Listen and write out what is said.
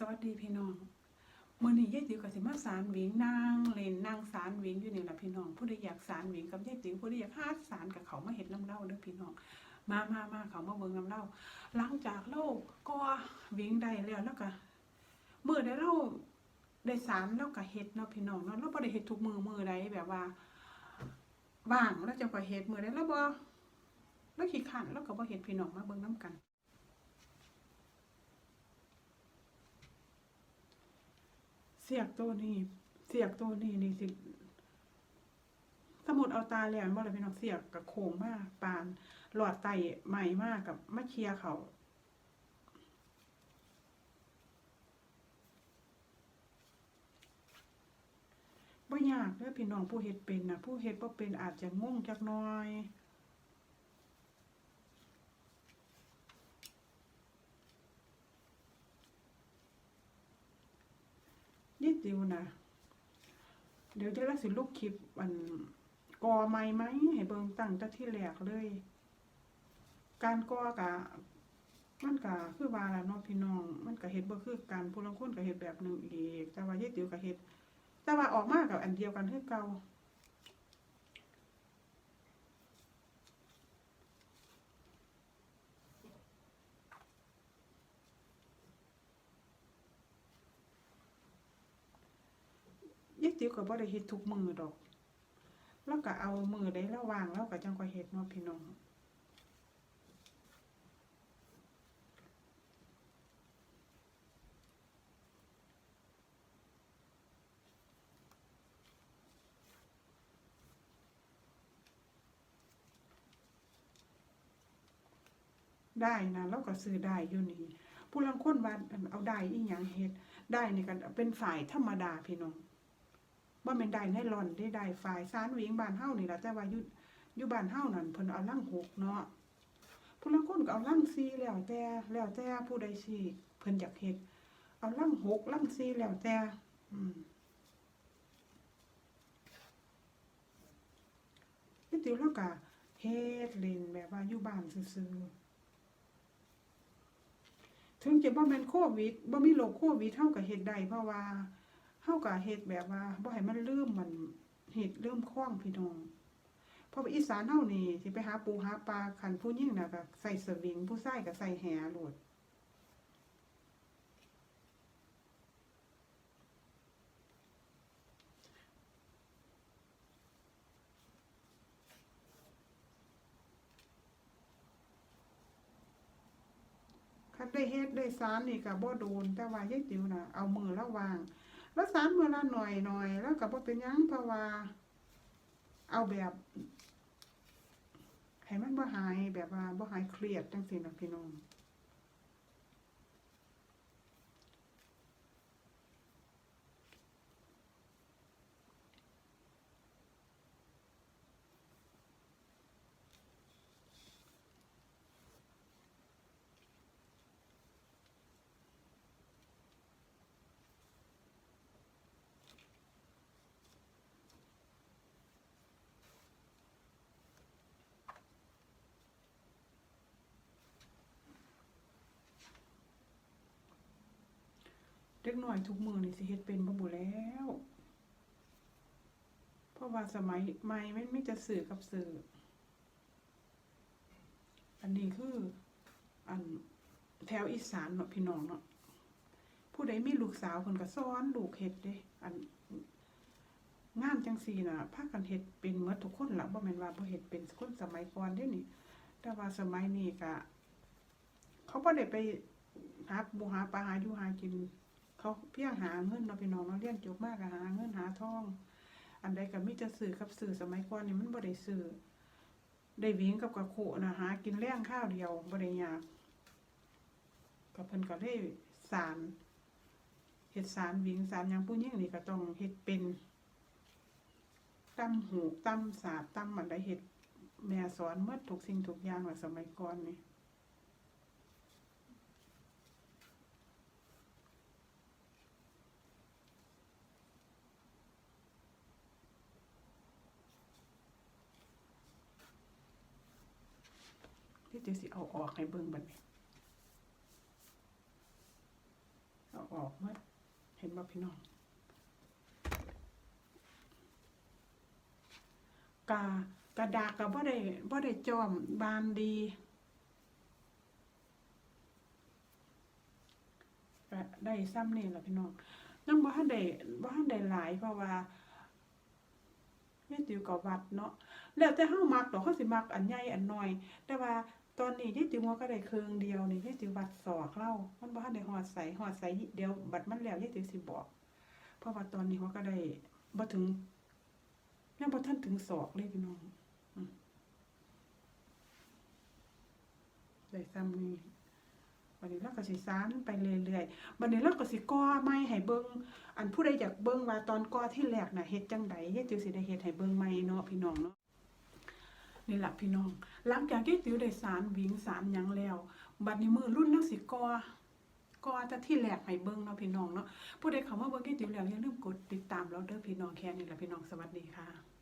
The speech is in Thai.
สวัสดีพี่น้องมื้อนี้ยายติ๋วก็สิมาสารหวิงนางเล่นนางสารหวิงอยู่นี่ล่ะพี่น้องผู้ใดอยากสารหวิงกับยายติ๋วผู้ใดอยากหาสารกับเขามาเฮ็ดน้ำเล่าเด้อพี่น้อง มามามาเขามาเบิ่งน้ำเล่าหลังจากเราก็หวิงได้แล้วแล้วก็มื้อใดเราได้สารแล้วก็เฮ็ดเนาะพี่น้องเนาะเราบ่ได้เฮ็ดทุกมือมือใดแบบว่าว่างแล้วจะก็เฮ็ดมือใดแล้วบ่แล้วขี้ขันแล้วก็บ่เฮ็ดพี่น้องมาเบิ่งนํกัน เสียกตัวนี้ เสียกตัวนี้นี่สิ สมุดเอาตาแหลมบ่เลยพี่น้องเสียกกับโค้งมากปาน หลอดไตใหม่มากกับมะเคียเขาบ่ยากเด้อพี่น้องผู้เฮ็ดเป็นนะผู้เฮ็ดบ่เป็นอาจจะงงจักหน้อย นิดเดียวนะเดี๋ยวจะรักสิลูกคลิปอันกอไม้ไหมให้เบิงตั้งแต่ที่แรกเลย การกอกะมันกะคือว่าละเนาะพี่น้อง มันกะเห็ดบ่คือการผู้ลังคนกะเห็ดแบบหนึ่งอีก แต่ว่ายายติ๋วกะเห็ดแต่ว่าออกมากับอันเดียวกันคือเก่า ติวก็บ่ได้เฮ็ดทุกมือดอก แล้วก็เอามือได้ระวางแล้วก็จังค่อยเฮ็ดเนาะพี่น้องได้นะแล้วก็ซื้อได้อยู่นี่ผู้ลังคนว่าเอาได้อีหยังเฮ็ดได้นี่กันเป็นฝ่ายธรรมดาพี่น้อง ว่าแม่นได้ในร่อนได้ได้ฝ่ายสารหวิงบานเฮานี่ละแต่ว่ายู่อยู่บ้านเฮานั่นเพิ่นเอาลังหกเนาะผู้ลังคนก็เอาลังซีแล้วแต่แล้วแต่ผู้ใดสิเพิ่นอยากเฮ็ดเอาลังหกลังซีแล้วแต่อืมนี่ติวแล้วก็เฮ็ดเล่นแบบว่าอยู่บ้านซื่อๆถึงจะบ่แม่นโควิดบ่มีโรคโควิดเฮาก็เฮ็ดได้เพราะว่า เฮาก็เฮ็ดแบบว่าบ่ให้มันลืมมันเฮ็ดลืมคล้องพี่น้องเพราะอีสานเฮานี่สิไปหาปูหาปลาคันผู้หญิงน่ะก็ใส่สวิงผู้ชายก็ใส่แหโลดคันได้เฮ็ดได้สารนี่ก็บ่โดน แต่ว่ายายติ๋วน่ะเอามือระวาง แล้วสารมือละหน่อยหน่อยแล้วก็บ่เป็นยังเพราะว่า เอาแบบให้มันบ่หายแบบว่าบ่หายเครียดจังซี่นะพี่น้อง เด็กน้อยทุกมือนี่สิเฮ็ดเป็นบ่บุแล้ว เพราะว่าสมัยใหม่มันมีแต่สื่อกับสื่อ อันนี้คือ อันแถวอีสานเนาะพี่น้องเนาะผู้ใดมีลูกสาวเพิ่นก็สอนลูกเฮ็ดเด้อันงานจังซี่น่ะพาคกันเฮ็ดเป็นหมดทุกคนละบ่แม่นว่าบ่เฮ็ดเป็นคนสมัยก่อนเด้นี่ แต่ว่าสมัยนี้ก็เขาบ่ได้ไปหาปูหาปลาหาอยู่หากิน เขาเพียงหาเงินเนาพี่น้องเนาเรียนจบมากหาเงินหาทอง อันใดก็มีแต่สื่อกับสื่อสมัยก่อนนี่มันบ่ได้สื่อได้วิ่งกับกระโขนะหากินแรงข้าวเดียวบ่ได้ยากก็เพิ่นก็ได้สารเฮ็ดสารวิ่งสารยังผู้หญิงนี่ก็ต้องเฮ็ดเป็นตำหูกตำสาบตำอันใดเฮ็ดแม่สอนหมดทุกสิ่งทุกอย่างว่าสมัยก่อนนี่ จะสิเอาออกให้เบิ่งบัดนี้เอาออกอกหมาเห็นบ่พี่น้อง กากระดาษก็บ่ได้บ่ได้จอมบานดีก็ได้ซ้ำนี่ล่ะพี่น้องยังบ่ทันได้บ่ทันได้หลายเพราะว่าแม่ติวก็วัดเนาะแล้วแต่เฮามักดอกเฮาสิมักอันใหญ่อันน้อย แต่ว่า ตอนนี้ยายติวว่าก็ได้เครื่องเดียวนี่ยายติวัดศอกเล่ามันบ่ทันได้ฮอดใสฮอดใสเดียวบัดมันแล้วยายติวสิบอก เพราะว่าตอนนี้เขาก็ได้บ่ถึงยังบ่ทันถึงศอกเลยพี่น้องได้ซ้ำนี่วันนี้เราก็สิสานไปเรื่อยๆวันนี้เราก็สิก่อไม้ให้เบิ่งอันผู้ใดอยากเบิ่งว่าตอนก่อที่แรกน่ะเฮ็ดจังไดเฮ็ดจิวสิได้เฮ็ดให้เบิ่งใหม่เนาะพี่น้องเนาะ นี่แหละพี่น้อง หลังจากที่ติวได้สารวิงสารยังแล้ว บัดนี้มือรุ่นนักสิกอก็อแต่ที่แหลกให้เบิ้งเนาะพี่น้องเนาะผู้ใดเข้ามาเบิ้งที่ติวแล้วอย่าลืมกดติดตามเราเด้อพี่น้องแค่นี้ล่ะพี่น้องสวัสดีค่ะ